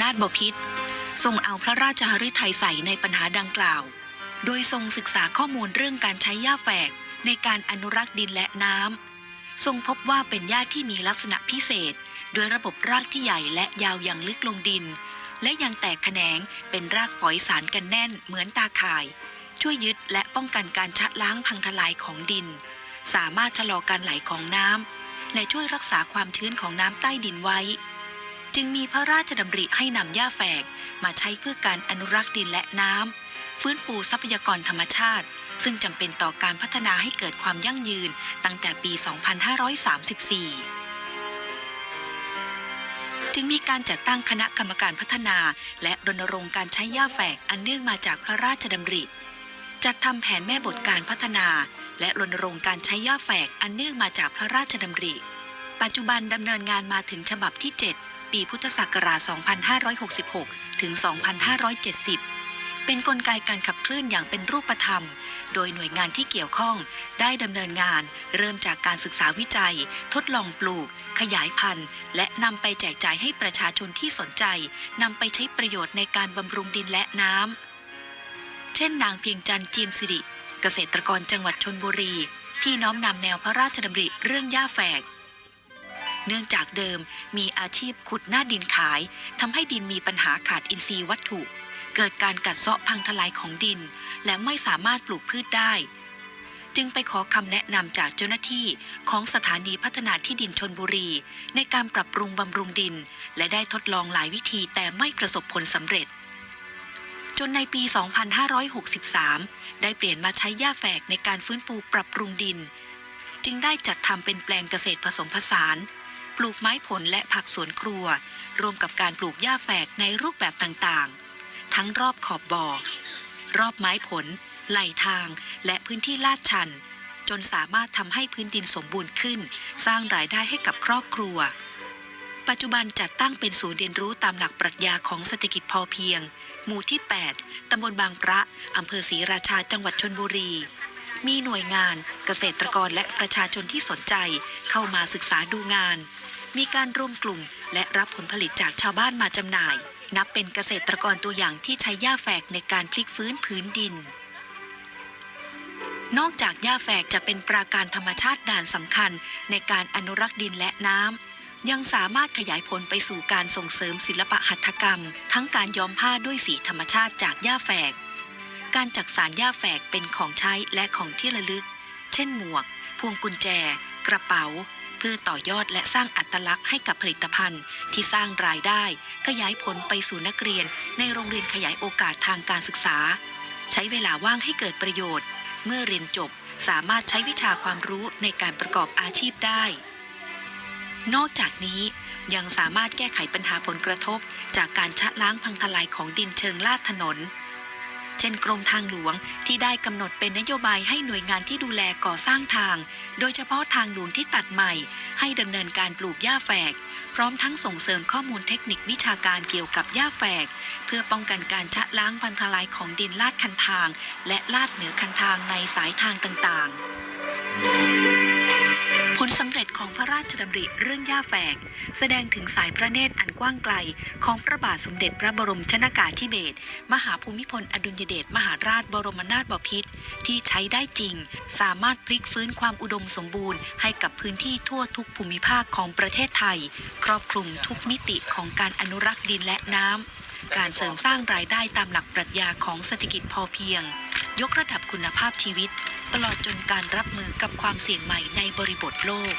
นาถบพิตรทรงเอาพระราชหฤทัยใส่ในปัญหาดังกล่าว โดยทรงศึกษาข้อมูลเรื่องการใช้หญ้าแฝกในการอนุรักษ์ดินและน้ำทรงพบว่าเป็นหญ้าที่มีลักษณะพิเศษโดยระบบรากที่ใหญ่และยาวอย่างลึกลงดิน และยังแตกแขนงเป็นรากฝอยสารกันแน่นเหมือนตาข่าย ช่วยยึดและป้องกันการชะล้างพังทลายของดิน สามารถชะลอการไหลของน้ำและช่วยรักษาความชื้นของน้ำใต้ดินไว้ จึงมีพระราชดำริให้นำหญ้าแฝกมาใช้เพื่อการอนุรักษ์ดินและน้ำฟื้นฟูทรัพยากรธรรมชาติ ซึ่งจำเป็นต่อการพัฒนาให้เกิดความยั่งยืนตั้งแต่ปี 2534จึงมีการจัดตั้งคณะกรรมการพัฒนา และรณรงค์การใช้หญ้าแฝกอันเนื่องมาจากพระราชดำริ จัดทำแผนแม่บทการพัฒนา และรณรงค์การใช้หญ้าแฝกอันเนื่องมาจากพระราชดำริ ปัจจุบันดำเนินงานมาถึงฉบับที่ 7 ปีพุทธศักราช 2566 ถึง 2570 เป็นนกลไกการขับเคลื่อนอย่างเป็นรูปธรรม โดยหน่วยงานที่เกี่ยวข้องได้ดำเนินงาน เริ่มจากการศึกษาวิจัย ทดลองปลูก ขยายพันธุ์ และนำไปแจกจ่ายให้ประชาชนที่สนใจนำไปใช้ประโยชน์ในการบำรุงดินและน้ำ เช่น นางเพียงจันทร์จีมสิริ เกษตรกรจังหวัดชนบุรี ที่น้อมนำแนวพระราชดำริเรื่องหญ้าแฝก เนื่องจากเดิมมีอาชีพขุดหน้าดินขายทำให้ดินมีปัญหาขาดอินทรีย์วัตถุ เกิดการกัดเซาะพังทลายของดิน และไม่สามารถปลูกพืชได้ จึงไปขอคำแนะนำจากเจ้าหน้าที่ของสถานีพัฒนาที่ดินชนบุรี ในการปรับปรุงบำรุงดิน และได้ทดลองหลายวิธีแต่ไม่ประสบผลสำเร็จจนในปี 2563 ได้เปลี่ยนมาใช้หญ้าแฝกในการฟื้นฟูปรับปรุงดิน จึงได้จัดทำเป็นแปลงเกษตรผสมผสาน ลูกไม้ผลและผักสวนครัว รวมกับการปลูกหญ้าแฝกในรูปแบบต่างๆ ทั้งรอบขอบบ่อ รอบไม้ผล ไหลทาง และพื้นที่ลาดชัน จนสามารถทำให้พื้นดินสมบูรณ์ขึ้น สร้างรายได้ให้กับครอบครัว ปัจจุบันจัดตั้งเป็นศูนย์เรียนรู้ตามหลักปรัชญาของเศรษฐกิจพอเพียง หมู่ที่ 8 ตำบลบางพระ อำเภอศรีราชา จังหวัดชนบุรี มีหน่วยงาน เกษตรกรและประชาชนที่สนใจ เข้ามาศึกษาดูงาน มีการร่วมกลุ่ม และรับผลผลิตจากชาวบ้านมาจำหน่าย นับเป็นเกษตรกรตัวอย่างที่ใช้หญ้าแฝกในการพลิกฟื้นพื้นดิน นอกจากหญ้าแฝกจะเป็นปราการธรรมชาติด่านสำคัญ ในการอนุรักษ์ดินและน้ำยังสามารถขยายผลไปสู่การส่งเสริมศิลปะหัตถกรรม ทั้งการย้อมผ้าด้วยสีธรรมชาติจากหญ้าแฝก การจักสารหญ้าแฝกเป็นของใช้และของที่ระลึก เช่นหมวก พวงกุญแจ กระเป๋า เพื่อต่อยอดและสร้างอัตลักษณ์ให้กับผลิตภัณฑ์ ที่สร้างรายได้ ขยายผลไปสู่นักเรียน ในโรงเรียนขยายโอกาสทางการศึกษา ใช้เวลาว่างให้เกิดประโยชน์ เมื่อเรียนจบสามารถใช้วิชาความรู้ในการประกอบอาชีพได้ นอกจากนี้ยังสามารถแก้ไขปัญหาผลกระทบ จากการชะล้างพังทลายของดินเชิงลาดถนน เช่นกรมทางหลวงที่ได้กำหนดเป็นนโยบายให้หน่วยงานที่ดูแลก่อสร้างทาง โดยเฉพาะทางหลวงที่ตัดใหม่ ให้ดำเนินการปลูกหญ้าแฝก พร้อมทั้งส่งเสริมข้อมูลเทคนิควิชาการเกี่ยวกับหญ้าแฝก เพื่อป้องกันการชะล้างพังทลายของดินลาดคันทาง และลาดเหนือคันทางในสายทางต่างๆ ของพระราชดำริเรื่องหญ้าแฝก แสดงถึงสายพระเนตรอันกว้างไกล ของพระบาทสมเด็จพระบรมชนากาธิเบศรมหาภูมิพลอดุลยเดชมหาราชบรมนาถบพิตรที่ใช้ได้จริง สามารถพลิกฟื้นความอุดมสมบูรณ์ ให้กับพื้นที่ทั่วทุกภูมิภาคของประเทศไทย ครอบคลุมทุกมิติของการอนุรักษ์ดินและน้ำการเสริมสร้างรายได้ตามหลักปรัชญาของเศรษฐกิจพอเพียง ยกระดับคุณภาพชีวิตตลอดจนการรับมือกับความเสี่ยงใหม่ในบริบทโลก